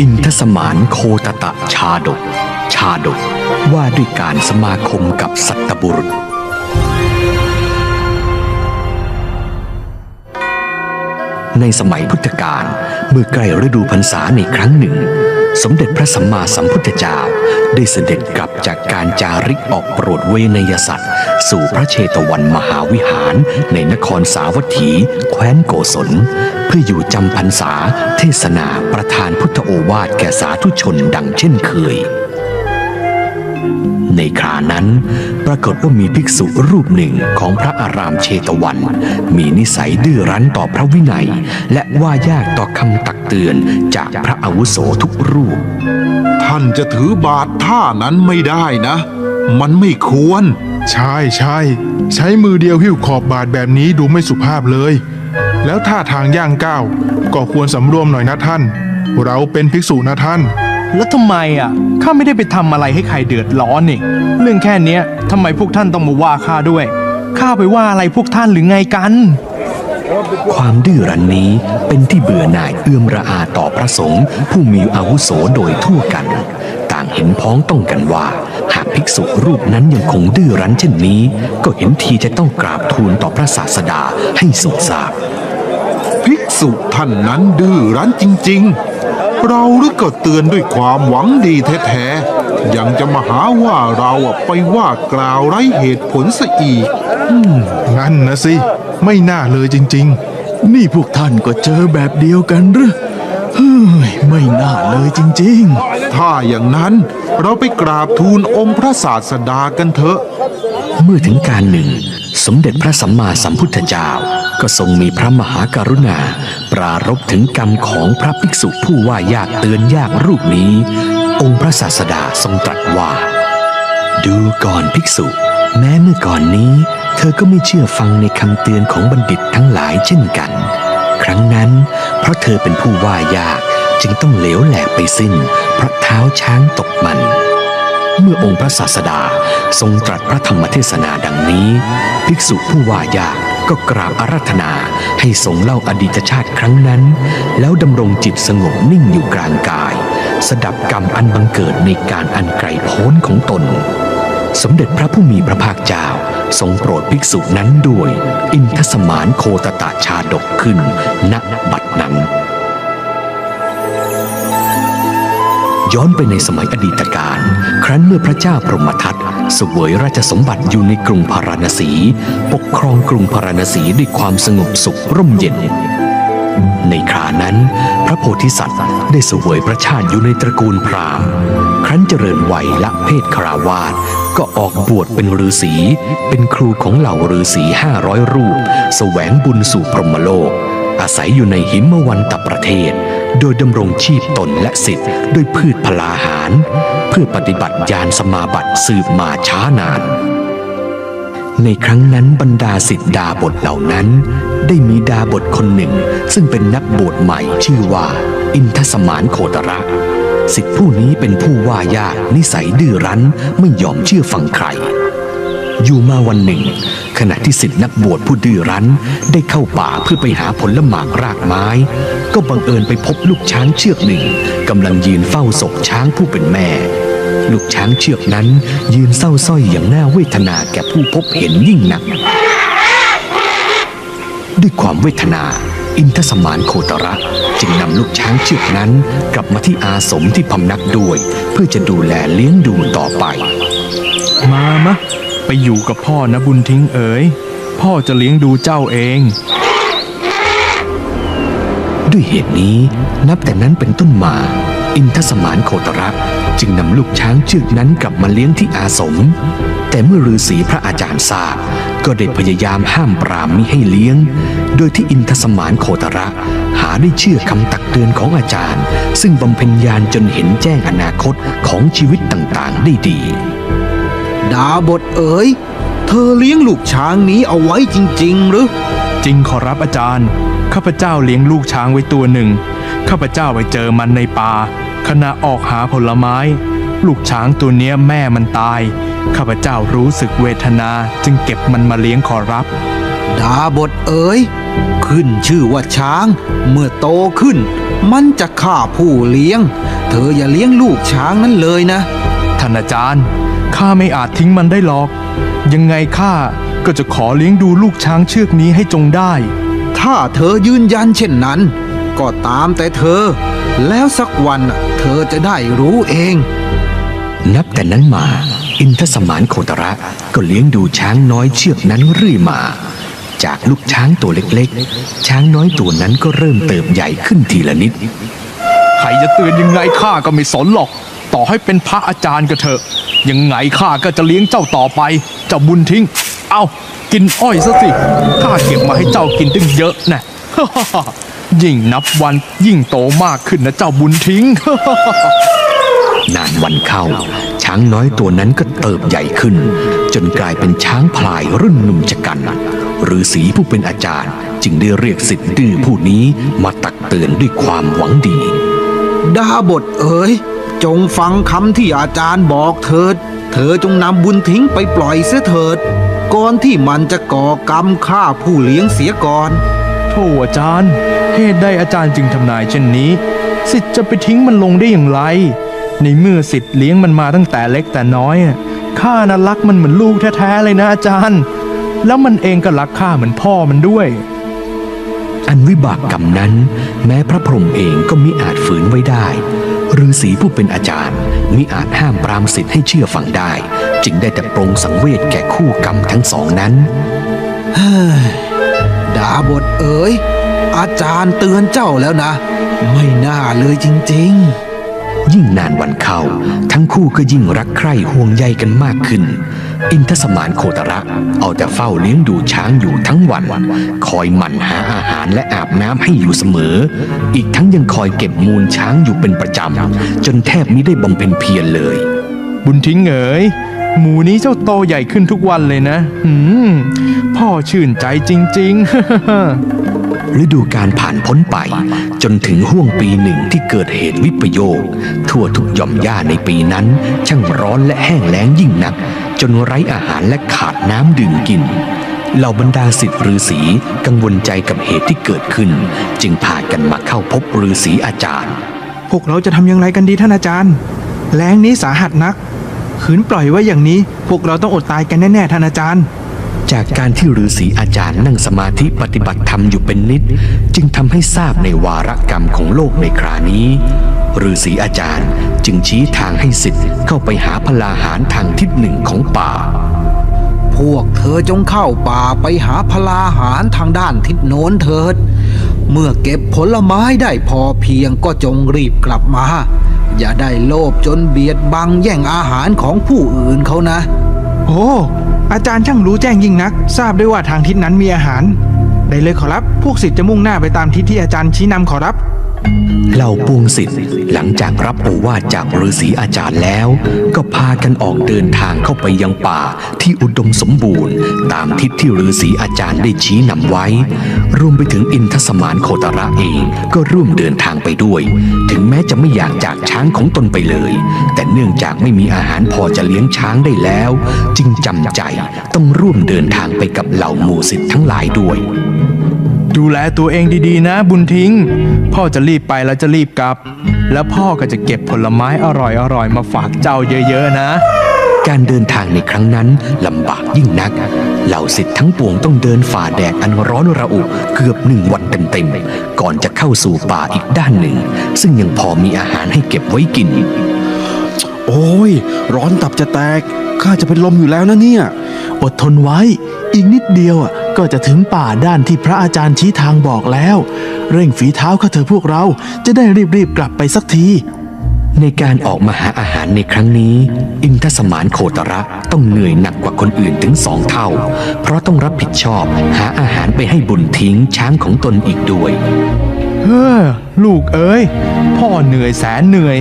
อินทสมานโคตตะชาดก ชาดกว่าด้วยการสมาคมกับสัตบุรุษ ในสมัยพุทธกาลเมื่อใกล้ฤดูพรรษาในครั้งหนึ่ง สมเด็จพระสัมมาสัมพุทธเจ้าได้เสด็จกลับจากการจาริกออกโปรดเวนยสัตว์ สู่พระเชตวันมหาวิหารในนครสาวัตถี แคว้นโกศล เพื่ออยู่จำพรรษาเทศนาประธานพุทธโอวาทแก่สาธุชนดังเช่นเคย ในครานั้นปรากฏว่ามีภิกษุรูปหนึ่งของพระอารามเชตวัน มีนิสัยดื้อรั้นต่อพระวินัย และว่ายากต่อคำตักเตือนจากพระอาวุโสทุกรูป ท่านจะถือบาทท่านั้นไม่ได้นะ มันไม่ควร ใช่ใช่ใช้มือเดียวหิ้วขอบบาทแบบนี้ดูไม่สุภาพเลย แล้วท่าทางย่างก้าวก็ควรสำรวมหน่อยนะท่าน เราเป็นภิกษุนะท่าน แล้วทำไมอะข้าไม่ได้ไปทำอะไรให้ใครเดือดร้อนนี่ เรื่องแค่เนี้ยทำไมพวกท่านต้องมาว่าข้าด้วยข้าไปว่าอะไรพวกท่านหรือไงกัน ความดื้อรั้นนี้เป็นที่เบื่อหน่ายเอื้อมระอาต่อพระสงฆ์ผู้มีอาวุโสโดยทั่วกัน ต่างเห็นพ้องต้องกันว่า หากภิกษุรูปนั้นยังคงดื้อรั้นเช่นนี้ ก็เห็นทีจะต้องกราบทูลต่อพระศาสดาให้ทรงทราบ ภิกษุท่านนั้นดื้อรั้นจริง ๆ เราหรือก็เตือนด้วยความหวังดีแท้ๆยังจะมาหาว่าเราอะไปว่ากล่าวไร้เหตุผลซะอีกนั่นนะสิ ไม่น่าเลยจริงนี่พวกท่านก็เจอแบบเดียวกันหรือ เฮ้ยไม่น่าเลยจริงๆ ถ้าอย่างนั้นเราไปกราบทูลองค์พระศาสดากันเถอะ เมื่อถึงการหนึ่ง สมเด็จพระสัมมาสัมพุทธเจ้า ก็ทรงมีพระมหากรุณา ปรารภถึงกรรมของพระภิกษุผู้ว่ายากเตือนยากรูปนี้ องค์พระศาสดาทรงตรัสว่า ดูก่อนภิกษุ แม้เมื่อก่อนนี้ เธอก็ไม่เชื่อฟังในคำเตือนของบัณฑิตทั้งหลายเช่นกัน ครั้งนั้น เพราะเธอเป็นผู้ว่ายากจึงต้องเหลวแหลกไปสิ้น เพราะเท้าช้างตกมัน เมื่อองค์พระศาสดาทรงตรัสพระธรรมเทศนาดังนี้ ภิกษุผู้ว่ายากก็กราบอาราธนาให้ทรงเล่าอดีตชาติครั้งนั้น แล้วดำรงจิตสงบนิ่งอยู่กลางกาย สดับกรรมอันบังเกิดในการอันไกลโพ้นของตน สมเด็จพระผู้มีพระภาคเจ้า ทรงโปรดภิกษุนั้นด้วย อินทสมานโคตตะชาดกขึ้น ณบัดนั้น ย้อนไปในสมัยอดีตการ ครั้นเมื่อพระเจ้าพรหมทัตเสวยราชสมบัติอยู่ในกรุงพาราณสี ปกครองกรุงพาราณสีด้วยความสงบสุขร่มเย็นในครานั้น พระโพธิสัตว์ได้เสวยพระชาติอยู่ในตระกูลพราหมณ์ ครั้นเจริญวัยละเพศคราวาส ก็ออกบวชเป็นฤาษี เป็นครูของเหล่าฤาษีห้าร้อยรูปแสวงบุญสู่พรหมโลก อาศัยอยู่ในหิมวันตประเทศ โดยดำรงชีพตนและสิทธิ์ด้วยพืชพลาหาร เพื่อปฏิบัติญาณสมาบัติสืบมาช้านาน ในครั้งนั้นบรรดาสิทธิดาบทเหล่านั้น ได้มีดาบทคนหนึ่ง ซึ่งเป็นนักบวชใหม่ชื่อว่า อินทสมานโคตระ สิทธิผู้นี้เป็นผู้ว่ายากนิสัยดื้อรั้นไม่ยอมเชื่อฟังใคร อยู่มาวันหนึ่ง ขณะที่สิทธินักบวชผู้ดื้อรั้นได้เข้าป่าเพื่อไปหาผลหมากรากไม้ ก็บังเอิญไปพบลูกช้างเชือกหนึ่งกำลังยืนเฝ้าศพช้างผู้เป็นแม่ ลูกช้างเชือกนั้นยืนเศร้าสร้อยอย่างน่าเวทนาแก่ผู้พบเห็นยิ่งนัก ด้วยความเวทนา อินทสมานโคตระจึงนำลูกช้างเชือกนั้น กลับมาที่อาสมที่พำนักด้วย เพื่อจะดูแลเลี้ยงดูต่อไป มามะ ไปอยู่กับพ่อนะบุญทิ้งเอ๋ยพ่อจะเลี้ยงดูเจ้าเอง ด้วยเหตุนี้นับแต่นั้นเป็นต้นมา อินทสมานโคตระจึงนำลูกช้างเชือกนั้นกลับมาเลี้ยงที่อาสม แต่เมื่อฤาษีพระอาจารย์ทราบ ก็ได้พยายามห้ามปรามมิให้เลี้ยง โดยที่อินทสมานโคตระ หาได้เชื่อคำตักเตือนของอาจารย์ ซึ่งบำเพ็ญญาณจนเห็นแจ้งอนาคตของชีวิตต่างๆ ได้ดี ดาบทเอ๋ย เธอเลี้ยงลูกช้างนี้เอาไว้จริง ๆ หรือ จริงขอรับอาจารย์ ข้าพเจ้าเลี้ยงลูกช้างไว้ตัวหนึ่ง ข้าพเจ้าไปเจอมันในป่าขณะออกหาผลไม้ ลูกช้างตัวเนี้ยแม่มันตาย ข้าพเจ้ารู้สึกเวทนาจึงเก็บมันมาเลี้ยงขอรับ ดาบทเอ๋ยขึ้นชื่อว่าช้าง เมื่อโตขึ้น มันจะฆ่าผู้เลี้ยง เธออย่าเลี้ยงลูกช้างนั้นเลยนะ ท่านอาจารย์ข้าไม่อาจทิ้งมันได้หรอก ยังไงข้าก็จะขอเลี้ยงดูลูกช้างเชือกนี้ให้จงได้ ถ้าเธอยืนยันเช่นนั้น ก็ตามแต่เธอ แล้วสักวันน่ะเธอจะได้รู้เอง นับแต่นั้นมา อินทสมานโคตระก็เลี้ยงดูช้างน้อยเชือกนั้นเรื่อยมา จากลูกช้างตัวเล็กๆ ช้างน้อยตัวนั้นก็เริ่มเติบใหญ่ขึ้นทีละนิด ใครจะเตือนยังไงข้าก็ไม่สนหรอก ต่อให้เป็นพระอาจารย์ก็เถอะ ยังไงข้าก็จะเลี้ยงเจ้าต่อไป เจ้าบุญทิ้ง เอากินอ้อยซะสิ ข้าเก็บมาให้เจ้ากินตั้งเยอะนะยิ่งนับวันยิ่งโตมากขึ้นนะเจ้าบุญทิ้ง นานวันเข้า ช้างน้อยตัวนั้นก็เติบใหญ่ขึ้น จนกลายเป็นช้างพลายรุ่นหนุ่มชะกันฤาษีผู้เป็นอาจารย์ จึงได้เรียกสิทธิ์ดื้อผู้นี้มาตักเตือนด้วยความหวังดี ดาบทเอ๋ยจงฟังคำที่อาจารย์บอกเถิด เธอจงนำบุญทิ้งไปปล่อยเสียเถิด ก่อนที่มันจะก่อกรรมฆ่าผู้เลี้ยงเสียก่อนโธ่อาจารย์ เหตุใดอาจารย์จึงทำนายเช่นนี้ สิทธิ์จะไปทิ้งมันลงได้อย่างไร ในเมื่อสิทธิ์เลี้ยงมันมาตั้งแต่เล็กแต่น้อยอะข้าน่ะรักมันเหมือนลูกแท้ๆเลยนะอาจารย์ แล้วมันเองก็รักข้าเหมือนพ่อมันด้วย อันวิบากกรรมนั้น แม้พระพรหมเองก็มิอาจฝืนไว้ได้ฤาษีผู้เป็นอาจารย์มิอาจห้ามปรามสิทธิ์ให้เชื่อฟังได้ จึงได้แต่ปรงสังเวชแก่คู่กรรมทั้งสองนั้นดาบทเอ๋ยอาจารย์เตือนเจ้าแล้วนะ ไม่น่าเลยจริง ยิ่งนานวันเข้า ทั้งคู่ก็ยิ่งรักใคร่ห่วงใยกันมากขึ้น อินทสมานโคตระเอาแต่เฝ้าเลี้ยงดูช้างอยู่ทั้งวัน คอยหมั่นหาอาหารและอาบน้ำให้อยู่เสมอ อีกทั้งยังคอยเก็บมูลช้างอยู่เป็นประจำ จนแทบไมิได้บำเพ็ญเพียรเลย บุญทิ้งเอ๋ยหมูนี้เจ้าโตใหญ่ขึ้นทุกวันเลยนะ หืม พ่อชื่นใจจริง ๆ ฤดูการผ่านพ้นไป จนถึงห่วงปีหนึ่งที่เกิดเหตุวิปโยค ทั่วทุกหย่อมหญ้าในปีนั้น ช่างร้อนและแห้งแล้งยิ่งนัก จนไร้อาหารและขาดน้ำดื่มกินเหล่าบรรดาศิษย์ฤาษีกังวลใจกับเหตุที่เกิดขึ้น จึงพากันมาเข้าพบฤาษีอาจารย์ พวกเราจะทำอย่างไรกันดีท่านอาจารย์ แรงนี้สาหัสนัก ขืนปล่อยไว้อย่างนี้ พวกเราต้องอดตายกันแน่ๆท่านอาจารย์ จากการที่ฤาษีอาจารย์นั่งสมาธิปฏิบัติธรรมอยู่เป็นนิด จึงทำให้ทราบในวาระกรรมของโลกในครานี้ฤาษีอาจารย์จึงชี้ทางให้สิทธิ์เข้าไปหาพลาหารทางทิศหนึ่งของป่า พวกเธอจงเข้าป่าไปหาพลาหารทางด้านทิศโน้นเถิด เมื่อเก็บผลไม้ได้พอเพียงก็จงรีบกลับมา อย่าได้โลภจนเบียดบังแย่งอาหารของผู้อื่นเขานะ โอ้อาจารย์ช่างรู้แจ้งยิ่งนัก ทราบด้วยว่าทางทิศนั้นมีอาหาร ได้เลยขอรับ พวกศิษย์จะมุ่งหน้าไปตามทิศที่อาจารย์ชี้นำขอรับ เหล่าปวงศิษย์หลังจากรับโอวาทจากฤาษีอาจารย์แล้ว ก็พากันออกเดินทางเข้าไปยังป่าที่อุดมสมบูรณ์ ตามทิศที่ฤาษีอาจารย์ได้ชี้นำไว้ รวมไปถึงอินทสมานโคตระเองก็ร่วมเดินทางไปด้วย ถึงแม้จะไม่อยากจากช้างของตนไปเลย แต่เนื่องจากไม่มีอาหารพอจะเลี้ยงช้างได้แล้ว จึงจำใจต้องร่วมเดินทางไปกับเหล่าหมู่ศิษย์ทั้งหลายด้วย ดูแลตัวเองดีๆนะบุญทิ้ง พ่อจะรีบไปแล้วจะรีบกลับ แล้วพ่อก็จะเก็บผลไม้อร่อยๆมาฝากเจ้าเยอะๆนะ การเดินทางในครั้งนั้นลำบากยิ่งนัก เหล่าสิทธิ์ทั้งปวงต้องเดินฝ่าแดดอันร้อนระอุเกือบหนึ่งวันเต็มๆ ก่อนจะเข้าสู่ป่าอีกด้านหนึ่ง ซึ่งยังพอมีอาหารให้เก็บไว้กิน โอ้ย ร้อนตับจะแตก ข้าจะเป็นลมอยู่แล้วนะเนี่ย อดทนไว้ อีกนิดเดียวอะก็จะถึงป่าด้านที่พระอาจารย์ชี้ทางบอกแล้ว เร่งฝีเท้าเข้าเถอะพวกเราจะได้รีบๆกลับไปสักที ในการออกมาหาอาหารในครั้งนี้ อินทสมานโคตระต้องเหนื่อยหนักกว่าคนอื่นถึงสองเท่า เพราะต้องรับผิดชอบหาอาหารไปให้บุญทิ้งช้างของตนอีกด้วย เฮ้อลูกเอ้ย พ่อเหนื่อยแสนเหนื่อย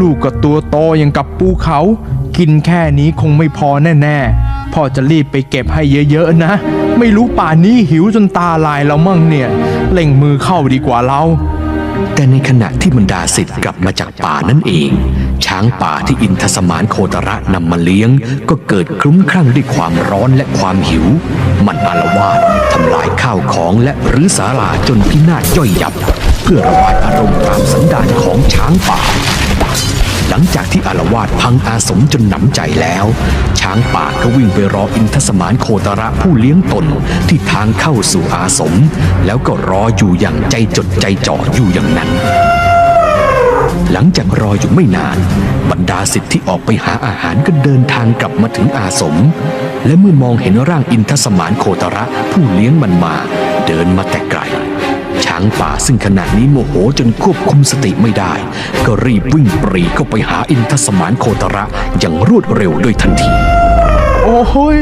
ลูกก็ตัวโตอย่างกับปูเขา กินแค่นี้คงไม่พอแน่ ๆ พ่อจะรีบไปเก็บให้เยอะ ๆ นะ ไม่รู้ป่านนี้หิวจนตาลายแล้วมั่งเนี่ยเล่งมือเข้าดีกว่าเราแต่ในขณะที่บรรดาศิษย์กลับมาจากป่านั่นเอง ช้างป่าที่อินทสมานโคตระนำมาเลี้ยง ก็เกิดคลุ้มคลั่งด้วยความร้อนและความหิว มันอารวาสทำลายข้าวของและรื้อศาลาจนพินาศย่อยยับ เพื่อระบายอารมณ์ตามสันดานของช้างป่า หลังจากที่อารวาสพังอาสมจนหนำใจแล้ว ช้างป่าก็วิ่งไปรออินทสมานโคตระผู้เลี้ยงตนที่ทางเข้าสู่อาสม แล้วก็รออยู่อย่างใจจดใจจ่ออยู่อย่างนั้น หลังจากรออยู่ไม่นาน บรรดาสิทธิ์ที่ออกไปหาอาหารก็เดินทางกลับมาถึงอาสม และเมื่อมองเห็นร่างอินทสมานโคตระผู้เลี้ยงมันมา เดินมาแต่ไกลางป่าซึ่งขณะนี้โมโหจนควบคุมสติไม่ได้ ก็รีบวิ่งปรีเข้าไปหาอินทสมานโคตระอย่างรวดเร็วโดยทันที โอ้ย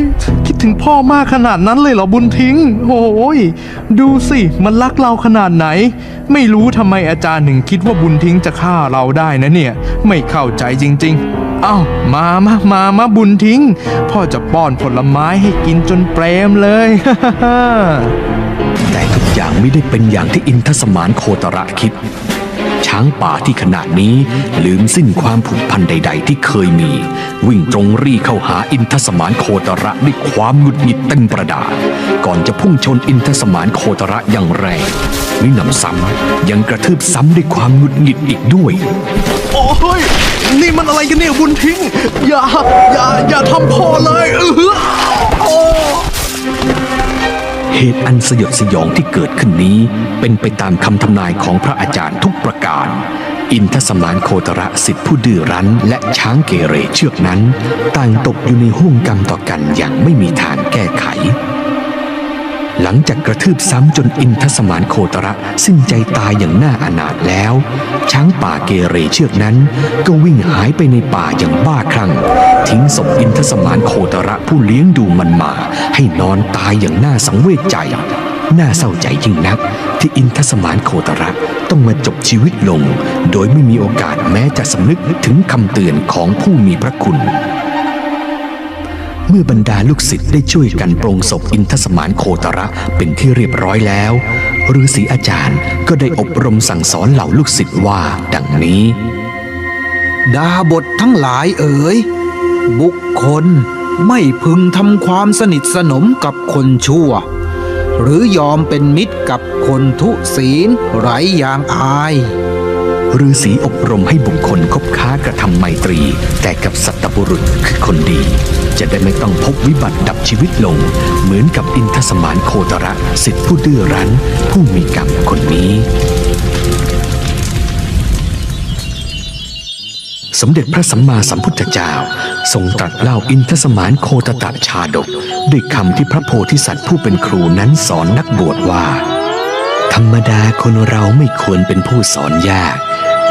คิดถึงพ่อมากขนาดนั้นเลยเหรอบุญทิ้ง โอ้ยดูสิมันรักเราขนาดไหน ไม่รู้ทำไมอาจารย์หนึ่งคิดว่าบุญทิ้งจะฆ่าเราได้นะเนี่ย ไม่เข้าใจจริง ๆ เอ้ามามามามาบุญทิ้ง พ่อจะป้อนผลไม้ให้กินจนเปรมเลย แต่ทุก อย่างไม่ได้เป็นอย่างที่อินทสมานโคตระคิด ช้างป่าที่ขนาดนี้ลืมสิ้นความผูกพันใด ๆ ที่เคยมี วิ่งตรงรีเข้าหาอินทสมานโคตระด้วยความหงุดหงิดเต็มประดา ก่อนจะพุ่งชนอินทสมานโคตระอย่างแรงมิหนำซ้ำยังกระทืบซ้ำด้วยความหงุดหงิดอีกด้วย โอ้ยนี่มันอะไรกันเนี่ยบุญทิ้ง อย่า อย่า อย่าทำพ่อเลยเออ เหตุอันสยดสยองที่เกิดขึ้นนี้ เป็นไปตามคำทำนายของพระอาจารย์ทุกประการ อินทสมานโคตระสิทธิผู้ดื้อรั้น และช้างเกเรเชือกนั้น ต่างตกอยู่ในห่วงกรรมต่อกันอย่างไม่มีทางแก้ไข หลังจากกระทืบซ้ำจนอินทสมานโคตระสิ้นใจตายอย่างน่าอนาถแล้ว ช้างป่าเกเรเชือกนั้น ก็วิ่งหายไปในป่าอย่างบ้าคลั่ง ทิ้งศพอินทสมานโคตระผู้เลี้ยงดูมันมา ให้นอนตายอย่างน่าสังเวชใจ น่าเศร้าใจยิ่งนัก ที่อินทสมานโคตระต้องมาจบชีวิตลง โดยไม่มีโอกาสแม้จะสำนึกถึงคำเตือนของผู้มีพระคุณ เมื่อบรรดาลูกศิษย์ได้ช่วยกันปรงศพอินทสมานโคตระเป็นที่เรียบร้อยแล้วฤาษีอาจารย์ก็ได้อบรมสั่งสอนเหล่าลูกศิษย์ว่าดังนี้ ดาบททั้งหลายเอ๋ย บุคคลไม่พึงทำความสนิทสนมกับคนชั่ว หรือยอมเป็นมิตรกับคนทุศีลไร้ยางอายฤาษีอบรมให้บุคคลคบค้ากระทำไมตรีแต่กับสัตบุรุษคือคนดี จะได้ไม่ต้องพบวิบัติดับชีวิตลง เหมือนกับอินทสมานโคตระสิทธิผู้ดื้อรั้น ผู้มีกรรมคนนี้ สมเด็จพระสัมมาสัมพุทธเจ้า ทรงตรัสเล่าอินทสมานโคตตะชาดก ด้วยคำที่พระโพธิสัตว์ผู้เป็นครูนั้นสอนนักบวชว่า ธรรมดาคนเราไม่ควรเป็นผู้สอนยาก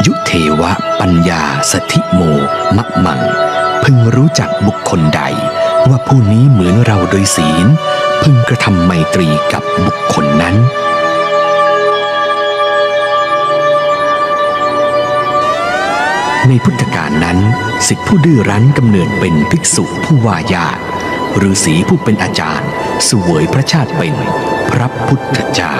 ยุเทวะ ปัญญาสถิโมมะมัง พึงรู้จักบุคคลใด ว่าผู้นี้เหมือนเราโดยศีล พึงกระทำไมตรีกับบุคคลนั้นในพุทธกาลนั้นสิทธิผู้ดื้อรั้นกำเนิดเป็นภิกษุผู้วายากฤาษีผู้เป็นอาจารย์สวยพระชาติเป็นพระพุทธเจ้า